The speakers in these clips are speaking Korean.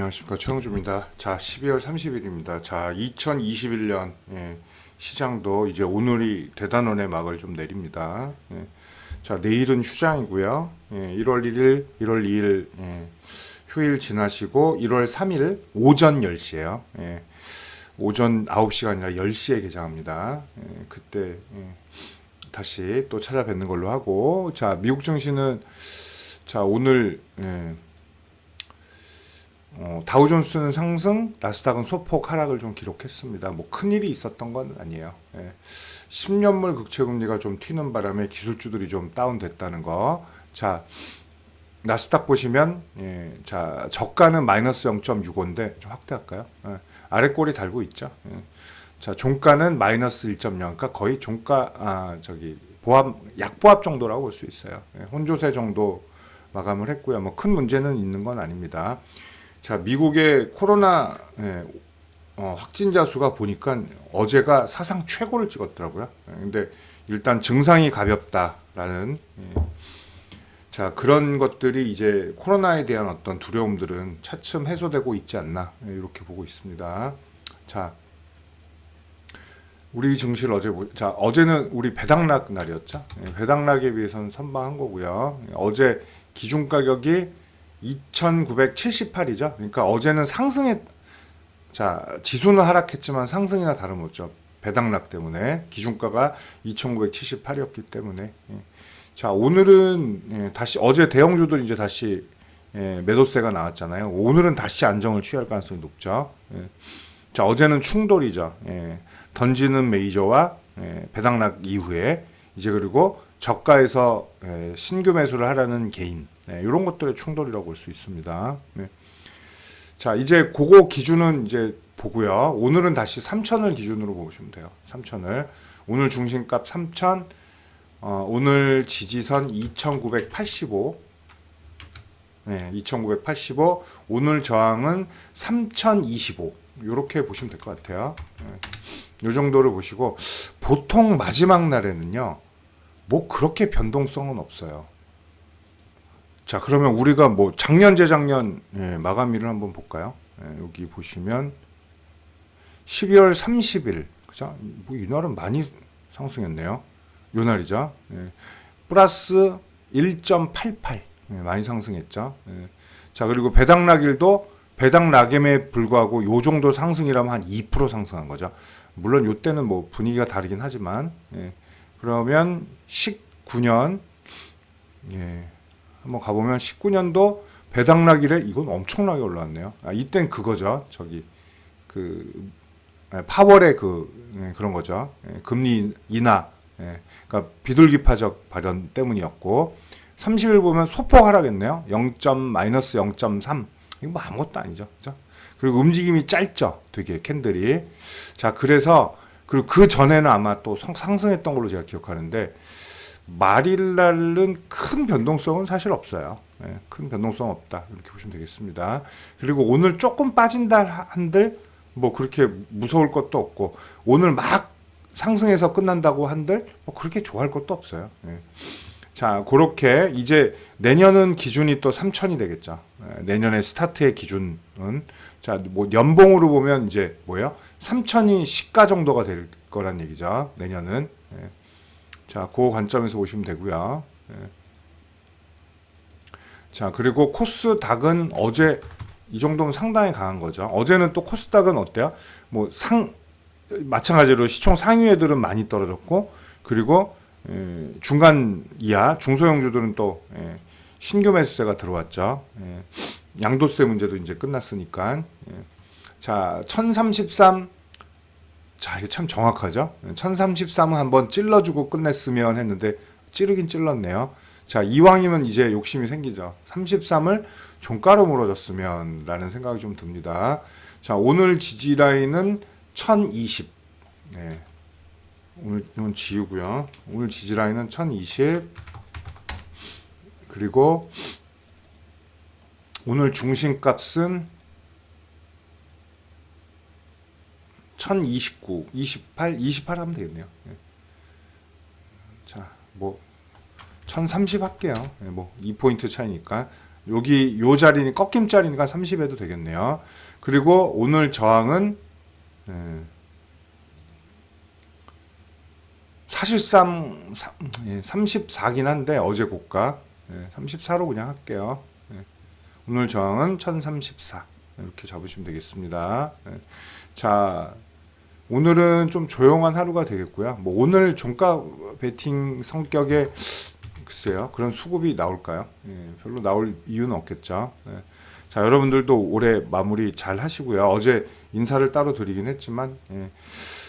안녕하십니까 최영주입니다. 자 12월 30일입니다. 자 2021년 예, 시장도 이제 오늘이 대단원의 막을 좀 내립니다. 예, 자 내일은 휴장이고요. 예, 1월 1일, 1월 2일 예, 휴일 지나시고 1월 3일 오전 10시에요. 예, 오전 9시가 아니라 10시에 개장합니다. 예, 그때 예, 다시 또 찾아뵙는 걸로 하고 자 미국 증시는 자 오늘 예, 어, 다우존스는 상승, 나스닥은 소폭 하락을 좀 기록했습니다. 뭐 큰일이 있었던 건 아니에요. 예. 10년물 국채 금리가 좀 튀는 바람에 기술주들이 좀 다운됐다는 거. 자, 나스닥 보시면 예, 자 저가는 마이너스 0.65인데 좀 확대할까요? 예, 아래 꼬리 달고 있죠. 예. 자 종가는 마이너스 1.0, 그러니까 거의 종가 아 저기 보합 약보합 정도라고 볼 수 있어요. 예, 혼조세 정도 마감을 했고요. 뭐 큰 문제는 있는 건 아닙니다. 자, 미국의 코로나 예, 어, 확진자 수가 보니까 어제가 사상 최고를 찍었더라고요. 예, 근데 일단 증상이 가볍다라는 예, 자 그런 것들이 이제 코로나에 대한 어떤 두려움들은 차츰 해소되고 있지 않나 예, 이렇게 보고 있습니다. 자 우리 증시를 어제 보, 자 어제는 우리 배당락 날이었죠. 예, 배당락에 비해서는 선방한 거고요. 예, 어제 기준 가격이 2,978이죠. 그러니까 어제는 상승했, 자, 지수는 하락했지만 상승이나 다름없죠. 배당락 때문에. 기준가가 2,978이었기 때문에. 예. 자, 오늘은 예, 다시, 어제 대형주들 이제 다시 예, 매도세가 나왔잖아요. 오늘은 다시 안정을 취할 가능성이 높죠. 예. 자, 어제는 충돌이죠. 예. 던지는 메이저와 예, 배당락 이후에 이제 그리고 저가에서 예, 신규 매수를 하라는 개인 네, 이런 것들의 충돌이라고 볼 수 있습니다. 네. 자 이제 그거 기준은 이제 보고요. 오늘은 다시 3천을 기준으로 보시면 돼요. 3천을 오늘 중심값 3천 어, 오늘 지지선 2,985 네, 2,985 오늘 저항은 3,025 이렇게 보시면 될 것 같아요. 네. 이 정도를 보시고 보통 마지막 날에는요. 뭐 그렇게 변동성은 없어요. 자 그러면 우리가 뭐 작년 재작년 예, 마감일을 한번 볼까요? 예, 여기 보시면 12월 30일 그죠? 뭐 이날은 많이 상승했네요. 요 날이죠. 예, 플러스 1.88 예, 많이 상승했죠. 예. 자 그리고 배당락일도 배당락임에 불구하고 요 정도 상승이라면 한 2% 상승한 거죠. 물론 요 때는 뭐 분위기가 다르긴 하지만 예, 그러면 19년 예. 한번 가보면 19년도 배당락일에 이건 엄청나게 올라왔네요. 아, 이땐 그거죠. 저기 그 예, 파월의 그 예, 그런 거죠. 예, 금리 인하, 예, 그러니까 비둘기파적 발언 때문이었고 30일 보면 소폭 하락했네요. 0. 마이너스 0.3 이거 뭐 아무것도 아니죠. 그죠? 그리고 움직임이 짧죠. 되게 캔들이. 자 그래서 그리고 그 전에는 아마 또 상- 상승했던 걸로 제가 기억하는데 말일날은 큰 변동성은 사실 없어요. 예, 큰 변동성 없다 이렇게 보시면 되겠습니다. 그리고 오늘 조금 빠진다 한들 뭐 그렇게 무서울 것도 없고 오늘 막 상승해서 끝난다고 한들 뭐 그렇게 좋아할 것도 없어요. 예. 자 그렇게 이제 내년은 기준이 또 3천이 되겠죠. 예, 내년의 스타트의 기준은 자 뭐 연봉으로 보면 이제 뭐예요? 3천이 시가 정도가 될 거란 얘기죠. 내년은. 예. 자, 그 관점에서 보시면 되고요. 예. 자, 그리고 코스닥은 어제 이 정도면 상당히 강한 거죠. 어제는 또 코스닥은 어때요? 뭐 상 마찬가지로 시총 상위 애들은 많이 떨어졌고 그리고 예, 중간 이하 중소형주들은 또 예, 신규 매수세가 들어왔죠. 예, 양도세 문제도 이제 끝났으니까. 예. 자, 1033 자, 이게 참 정확하죠? 1033은 한번 찔러주고 끝냈으면 했는데 찌르긴 찔렀네요. 자, 이왕이면 이제 욕심이 생기죠. 33을 종가로 물어줬으면 라는 생각이 좀 듭니다. 자, 오늘 지지 라인은 1020. 네. 오늘 이건 지우고요. 오늘 지지 라인은 1020. 그리고 오늘 중심값은 1029, 28, 28 하면 되겠네요. 예. 자, 뭐 1030 할게요. 예, 뭐 2포인트 차이니까 여기 요 자리니 꺾임 자리니까 30에도 되겠네요. 그리고 오늘 저항은 예, 사실상 34긴 한데 어제 고가 34로 그냥 할게요. 예, 오늘 저항은 1034 이렇게 잡으시면 되겠습니다. 예, 자 오늘은 좀 조용한 하루가 되겠고요. 뭐 오늘 종가 베팅 성격의 글쎄요 그런 수급이 나올까요? 예, 별로 나올 이유는 없겠죠. 예. 자 여러분들도 올해 마무리 잘 하시고요. 어제 인사를 따로 드리긴 했지만 예.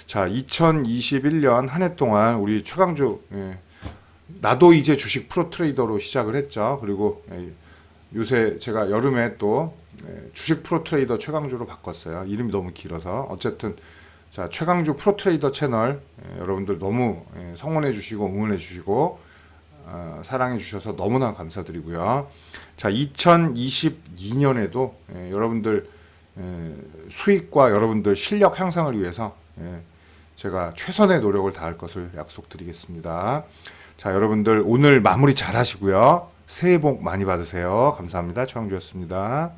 자 2021년 한 해 동안 우리 최강주 예. 나도 이제 주식 프로 트레이더로 시작을 했죠. 그리고 예, 요새 제가 여름에 또 예, 주식 프로 트레이더 최강주로 바꿨어요. 이름이 너무 길어서 어쨌든 자 최강주 프로 트레이더 채널 예, 여러분들 너무 예, 성원해 주시고 응원해 주시고 어, 사랑해 주셔서 너무나 감사드리고요. 자 2022년에도 예, 여러분들 예, 수익과 여러분들 실력 향상을 위해서 예, 제가 최선의 노력을 다할 것을 약속드리겠습니다. 자 여러분들 오늘 마무리 잘 하시고요. 새해 복 많이 받으세요. 감사합니다. 최강주였습니다.